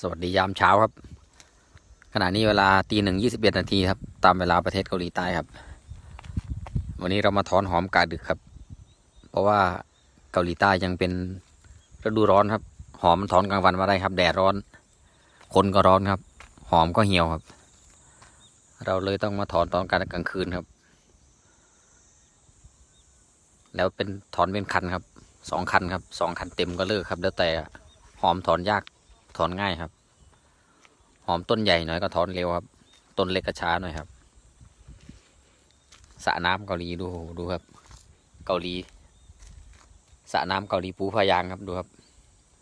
สวัสดียามเช้าครับ ขณะนี้เวลาตีหนึ่งยี่สิบเอ็ดนาทีครับ ตามเวลาประเทศเกาหลีใต้ครับ วันนี้เรามาถอนหอมกาดึกครับ เพราะว่าเกาหลีใต้ยังเป็นฤดูร้อนครับ หอมมันถอนกลางวันมาได้ครับ แดดร้อน คนก็ร้อนครับ หอมก็เหี่ยวครับ เราเลยต้องมาถอนตอนกลางกลางคืนครับ แล้วเป็นถอนเป็นคันครับสองคันครับสองคันเต็มก็เลิกครับ แล้วแต่หอมถอนยาก ถอนง่ายครับ หอมต้นใหญ่หน่อยก็ถอนเร็วครับ ต้นเล็กก็ช้าหน่อยครับสระน้ำเกาหลีดูดูครับ เกาหลีสระน้ำเกาหลีปูพายางครับดูครับ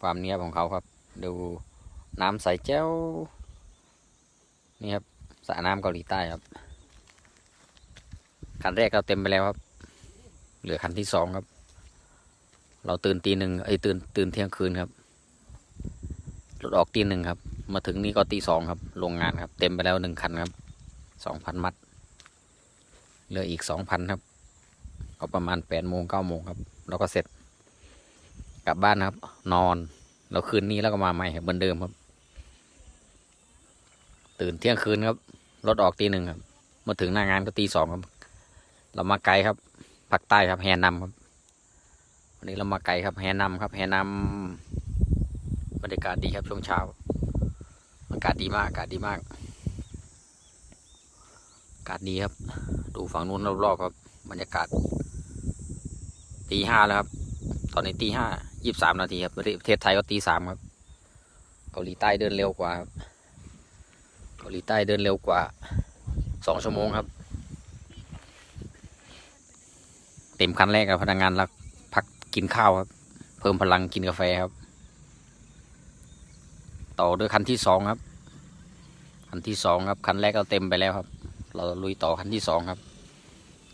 ความเนี้ยของเขาครับ ดูน้ำใสแจ้วนี่ครับสระน้ำเกาหลีใต้ครับคันแรกเราเต็มไปแล้วครับ เหลือคันที่สองครับ เราตื่นตีหนึ่งไอ้ตื่นตื่นเที่ยงคืนครับ รถออกตีหนึ่งครับ มาถึงนี่ก็ตีสองครับ โรงงานครับ เต็มไปแล้วหนึ่งคันครับสองพันมัด เหลืออีกสองพันครับ ก็ประมาณแปดโมงเก้าโมงครับเราก็เสร็จ กลับบ้านครับ นอน แล้วคืนนี้แล้วก็มาใหม่เหมือนเดิมครับ ตื่นเที่ยงคืนครับ รถออกตีหนึ่งครับ มาถึงหน้างานก็ตีสองครับ เรามาไกลครับภาคใต้ครับแฮนำครับวันนี้เรามาไกลครับแฮนำครับแฮนำ บรรยากาศดีครับช่วงเช้า อากาศดีมากอากาศดีมาก อากาศดีครับ ดูฝั่งนู้นรอบๆครับบรรยากาศตีห้าแล้วครับ ตอนนี้ตีห้ายี่สิบสามนาทีครับประเทศไทยก็ตีสามครับ เกาหลีใต้เดินเร็วกว่าครับเกาหลีใต้เดินเร็วกว่าสองชั่วโมงครับ เต็มคันแรกกับพนักงานรักพักกินข้าวครับ เพิ่มพลังกินกาแฟครับ ต่อด้วยคันที่สองครับ คันที่สองครับ คันแรกเราเต็มไปแล้วครับ เราลุยต่อคันที่สองครับ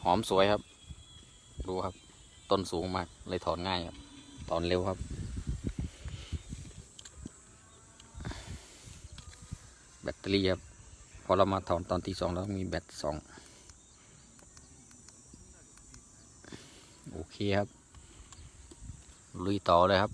หอมสวยครับ ดูครับ ต้นสูงมากเลยถอนง่ายครับ ถอนเร็วครับ แบตเตอรี่ครับ พอเรามาถอนตอนที่สองเราต้องมีแบตสองโอเคครับ ลุยต่อเลยครับ